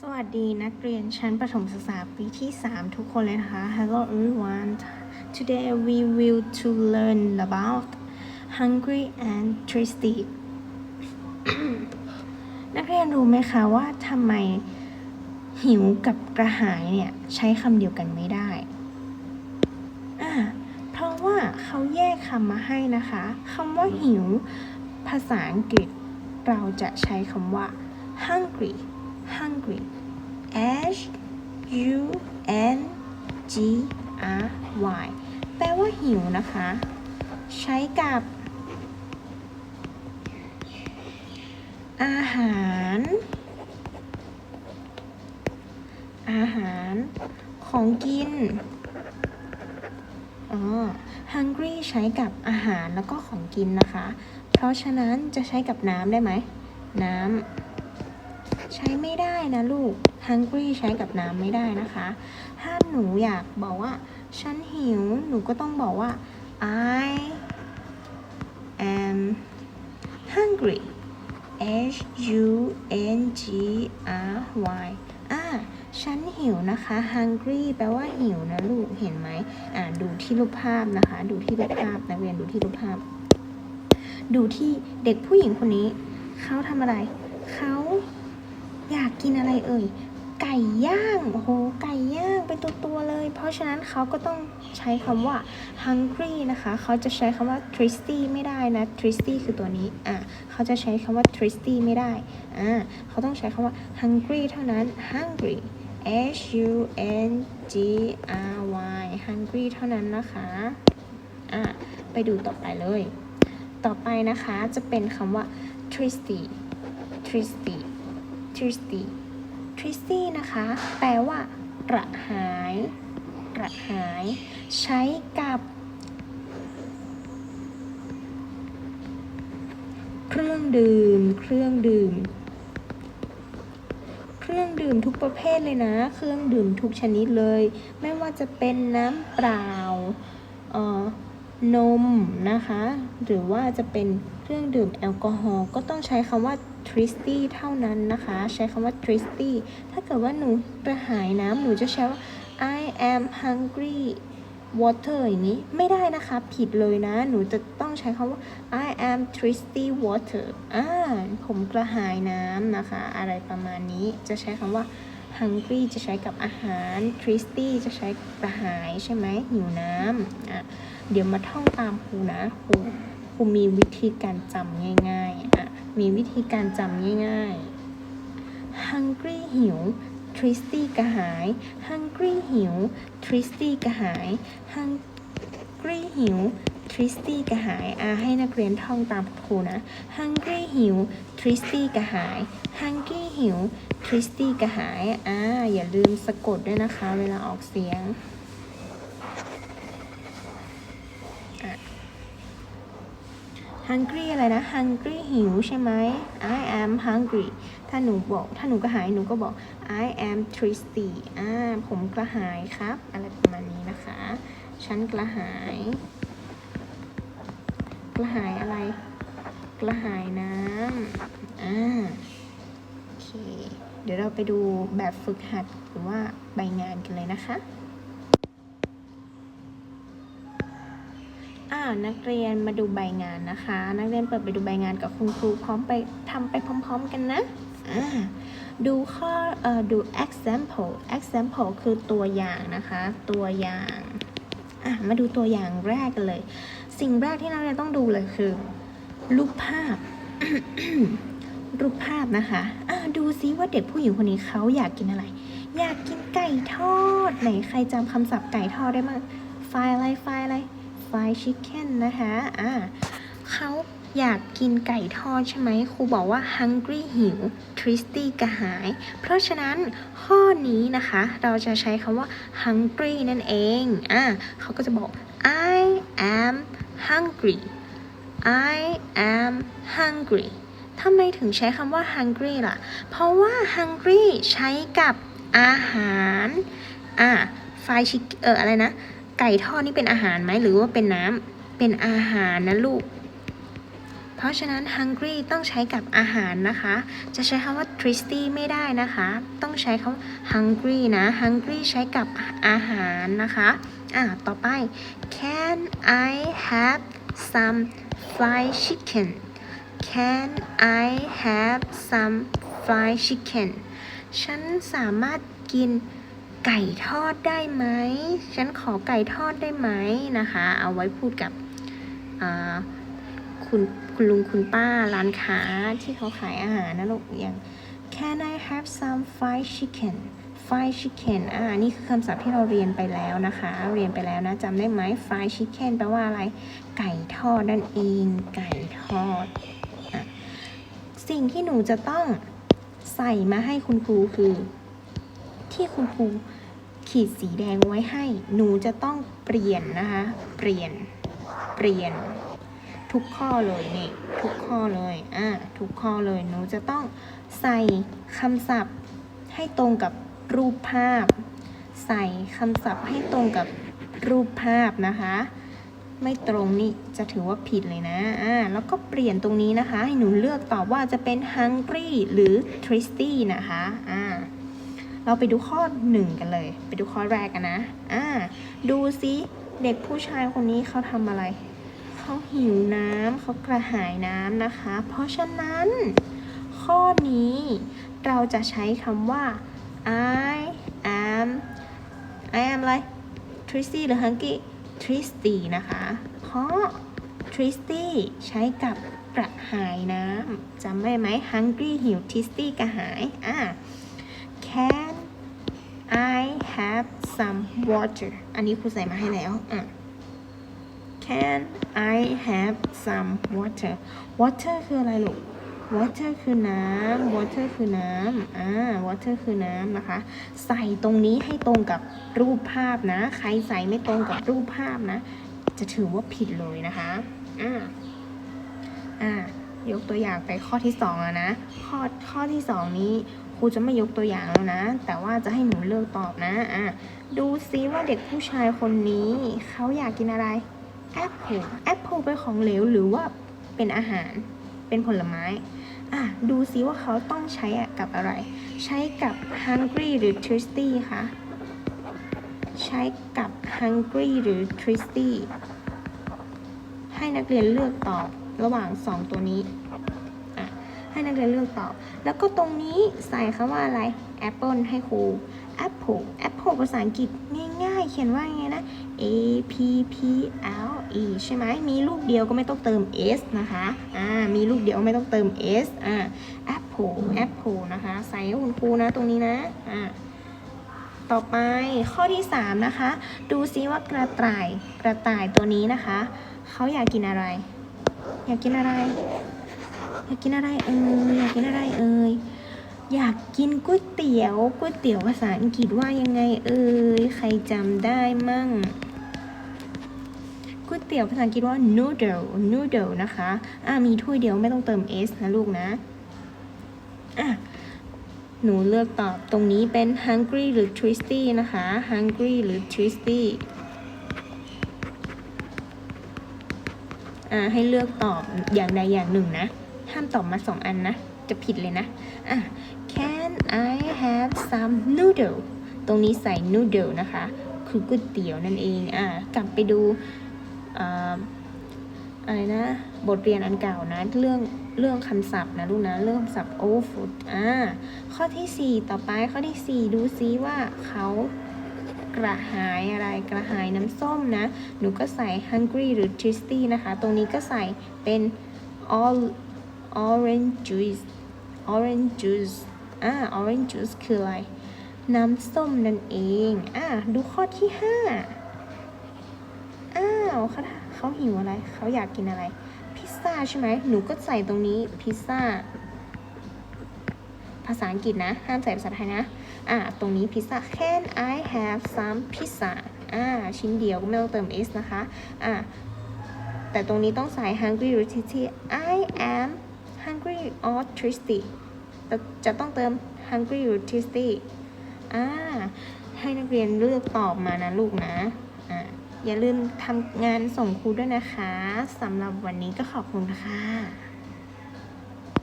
สวัสดีนักเรียนชั้นประถมศึกษาปีที่ 3 ทุกคนเลยนะคะ Hello everyone Today we will to learn about hungry and thirsty นักเรียนรู้ไหมคะว่าทำไมหิวกับกระหายเนี่ย ใช้คำเดียวกันไม่ได้อ่าเพราะว่าเขาแยกคำมาให้นะคะคำว่าหิว ภาษาอังกฤษเราจะใช้คำว่า hungry hungry H U N G R Y แปลว่าหิวนะคะ ใช้กับ อาหาร อาหาร ของกิน อ๋อ hungry ใช้กับอาหารแล้วก็ของกินนะคะ เพราะฉะนั้นจะใช้กับน้ำได้ไหม น้ำ ใช้ไม่ได้นะลูก hungry ใช้กับน้ำไม่ได้นะคะ ถ้าหนูอยากบอกว่า ฉันหิว หนูก็ต้องบอกว่า I am hungry H U N G R Y อ่าฉันหิวนะคะ hungry แปลว่าหิวนะลูก เห็นไหมอ่าดูที่รูปภาพนะคะ ดูที่รูปภาพนักเรียนดูที่รูปภาพ ดูที่เด็กผู้หญิงคนนี้ เขาทำอะไร เขา อยากกินอะไรเอ่ย ไก่ย่าง โอ้โห ไก่ย่างเป็นตัวตัวเลย เพราะฉะนั้นเขาก็ต้องใช้คำว่า hungry นะคะ เขาจะใช้คำว่า thirsty ไม่ได้นะ thirsty คือตัวนี้ อะเขาจะใช้คำว่า thirsty ไม่ได้ อ่าเขาต้องใช้คำว่า hungry เท่านั้น hungry H U N G R Y hungry เท่านั้นนะคะ อะไปดูต่อไปเลย ต่อไปนะคะจะเป็นคำว่า thirsty thirsty thirsty thirsty นะคะ แปลว่ากระหายกระหาย ใช้กับ เครื่องดื่ม เครื่องดื่ม เครื่องดื่มทุกประเภทเลยนะ เครื่องดื่มทุกชนิดเลย ไม่ว่าจะเป็นน้ำเปล่าเอ่อนมนะคะ หรือว่าจะเป็นเครื่องดื่มแอลกอฮอล์ก็ต้องใช้คำว่า thirsty เท่านั้นนะคะ ใช้คำว่า thirsty ถ้าเกิดว่าหนูกระหายน้ำหนูจะใช้ว่า I am hungry water อย่างนี้ไม่ได้นะคะ ผิดเลยนะ หนูจะต้องใช้คำว่า I am thirsty water อ่าผมกระหายน้ำนะคะ อะไรประมาณนี้จะใช้คำว่า hungry จะใช้กับอาหาร thirsty จะใช้กระหายใช่ไหมหิวน้ำอะเดี๋ยวมาท่องตามครูนะครู ครูมีวิธีการจำง่ายๆอะมีวิธีการจำง่ายๆ hungry หิว thirsty กระหาย hungry หิว thirsty กระหาย hungry หิว thirsty กระหายอะให้นักเรียนท่องตามครูนะ hungry หิว thirsty กระหาย hungry หิว thirsty กระหายอ่าอย่าลืมสะกดด้วยนะคะ เวลาออกเสียง hungry อะไรนะ hungry หิวใช่ไหม I am hungry ถ้าหนูบอกถ้าหนูกระหายหนูก็บอก I am thirsty อ่าผมกระหายครับ อะไรประมาณนี้นะคะ ฉันกระหาย กระหายอะไร กระหายน้ำอ่าโอเค เดี๋ยวเราไปดูแบบฝึกหัดหรือว่าใบงานกันเลยนะคะ อ่า นักเรียนมาดูใบงานนะคะ นักเรียนเปิดไปดูใบงานกับคุณครูพร้อมไปทำไปพร้อม ๆ กันนะดูข้ออดู example example คือตัวอย่างนะคะ ตัวอย่างมาดูตัวอย่างแรกกันเลย สิ่งแรกที่นักเรียนต้องดูเลยคือ รูปภาพ รูปภาพนะคะะดูซิว่าเด็กผู้หญิงคนนี้เขาอยากกินอะไร อยากกินไก่ทอด ไหนใครจำคำศัพท์ไก่ทอดได้มั้งไฟอะไรไฟอะไร fried chicken นะคะอ่าเขาอยากกินไก่ทอดใช่ไหมครูบอกว่า hungry หิว thirsty กระหาย เพราะฉะนั้นข้อนี้นะคะ เราจะใช้คำว่า hungry นั่นเองอ่าเขาก็จะบอก I am hungry I am hungry ทำไมถึงใช้คำว่า hungry ล่ะ เพราะว่า hungry ใช้กับอาหาร อ่า fried chicken เอออะไรนะ ไก่ทอดนี่เป็นอาหารไหมหรือว่าเป็นน้ำเป็นอาหารนะลูก เพราะฉะนั้น hungry ต้องใช้กับอาหารนะคะ จะใช้คำว่า thirsty ไม่ได้นะคะ ต้องใช้คำว่า hungry นะ hungry ใช้กับอาหารนะคะอะต่อไป can I have some fried chicken can I have some fried chicken ฉันสามารถกิน ไก่ทอดได้ไหม ฉันขอไก่ทอดได้ไหมนะคะ เอาไว้พูดกับคุณคุณลุงคุณป้าร้านค้าที่เขาขายอาหารนะลูกอย่าง Can I have some fried chicken fried chicken อ่า นี่คือคำศัพท์ที่เราเรียนไปแล้วนะคะ เรียนไปแล้วนะจำได้ไหม fried chicken แปลว่าอะไร ไก่ทอดนั่นเอง ไก่ทอดอสิ่งที่หนูจะต้องใส่มาให้คุณครูคือ ที่คุณครู ขีดสีแดงไว้ให้ หนูจะต้องเปลี่ยนนะคะ เปลี่ยน เปลี่ยน ทุกข้อเลยนี่ ทุกข้อเลย อ่า ทุกข้อเลย หนูจะต้องใส่คำศัพท์ให้ตรงกับรูปภาพ ใส่คำศัพท์ให้ตรงกับรูปภาพนะคะ ไม่ตรงนี่จะถือว่าผิดเลยนะ อ่า แล้วก็เปลี่ยนตรงนี้นะคะ ให้หนูเลือกตอบว่าจะเป็น hungry หรือ thirsty นะคะ อ่า เราไปดูข้อหนึ่งกันเลย ไปดูข้อแรกกันนะ อ่า ดูซิเด็กผู้ชายคนนี้เขาทำอะไร เขาหิวน้ำเขากระหายน้ำนะคะ เพราะฉะนั้น ข้อนี้เราจะใช้คำว่า I am I am อะไร thirsty หรือ hungry thirsty นะคะ เพราะ thirsty ใช้กับกระหายน้ำจำได้ไหม hungry หิว thirsty กระหาย อ่า Can I have some water อันนี้ครูใส่มาให้แล้วอะ Can I have some water water คืออะไรลูก water คือน้ำ water คือน้ำอ่า water คือน้ำนะคะ ใส่ตรงนี้ให้ตรงกับรูปภาพนะ ใครใส่ไม่ตรงกับรูปภาพนะ จะถือว่าผิดเลยนะคะอ่าอ่ายกตัวอย่างไปข้อที่สองแล้วนะ ข้อข้อที่สองนี้ รูจะไม่ยกตัวอย่างแล้วนะ แต่ว่าจะให้หนูเลือกตอบนะอะดูซิว่าเด็กผู้ชายคนนี้เขาอยากกินอะไรแอปเปิลแอปเปิลเป็นของเหลวหรือว่าเป็นอาหารเป็นผลไม้อะดูซิว่าเขาต้องใช้กับอะไร ใช้กับ hungry หรือ thirsty คะใช้กับ hungry หรือ thirsty ให้นักเรียนเลือกตอบระหว่างสองตัวนี้ ให้นักเรียนเลือกตอบ แล้วก็ตรงนี้ใส่คำว่าอะไร apple ให้ครู apple apple ภาษาอังกฤษง่ายๆ เขียนว่าไงนะ a p p l e ใช่ไหมมีลูกเดียวก็ไม่ต้องเติม s นะคะอ่ามีลูกเดียวไม่ต้องเติม s อ่า apple apple นะคะ ใส่ให้คุณครูนะตรงนี้นะอ่าต่อไปข้อที่ 3 นะคะ ดูซิว่ากระต่ายกระต่ายตัวนี้นะคะ เขาอยากกินอะไร อยากกินอะไร อยากกินอะไรเอ่ยอยากกินอะไรเอ่ยอยากกินก๋วยเตี๋ยวก๋วยเตี๋ยวภาษาอังกฤษว่ายังไงเอ่ยใครจำได้มั่งก๋วยเตี๋ยวภาษาอังกฤษว่า noodle noodle นะคะอ่ามีถ้วยเดียวไม่ต้องเติม s นะลูกนะอะหนูเลือกตอบตรงนี้เป็น hungry หรือ thirsty นะคะ hungry หรือ thirsty อ่าให้เลือกตอบอย่างใดอย่างหนึ่งนะ ห้ามตอบมาสองอันนะ จะผิดเลยนะอะ Can I have some noodle ตรงนี้ใส่ noodle นะคะ คือก๋วยเตี๋ยวนั่นเองอะกลับไปดูอะไรนะ บทเรียนอันเก่านะ เรื่องเรื่องคำศัพท์นะลูกนะ เรื่องคำศัพท์ old food อ่า ข้อที่ 4 ต่อไปข้อที่ 4 ดูซิว่าเขากระหายอะไรกระหายน้ำส้มนะ หนูก็ใส่ hungry หรือ thirsty นะคะ ตรงนี้ก็ใส่เป็น all orange juice orange juice อ่า orange juice คืออะไร น้ำส้มนั่นเอง อ่า ดูข้อที่5อ้าวเขาเขาหิวอะไร เขาอยากกินอะไร พิซซ่าใช่ไหม หนูก็ใส่ตรงนี้ พิซซ่า ภาษาอังกฤษนะ ห้ามใส่ภาษาไทยนะ อ่า ตรงนี้พิซซ่า Can I have some pizza อ่า ชิ้นเดียวก็ไม่ต้องเติม s นะคะ อ่าแต่ตรงนี้ต้องใส่ hungry หรือ t i t y I am hungry or thirsty จะต้องเติม hungry หรือ thirsty อ่าให้นักเรียนเลือกตอบมานะลูกนะอ่าอย่าลืมทำงานส่งครูด้วยนะคะสำหรับวันนี้ก็ขอบคุณค่ะ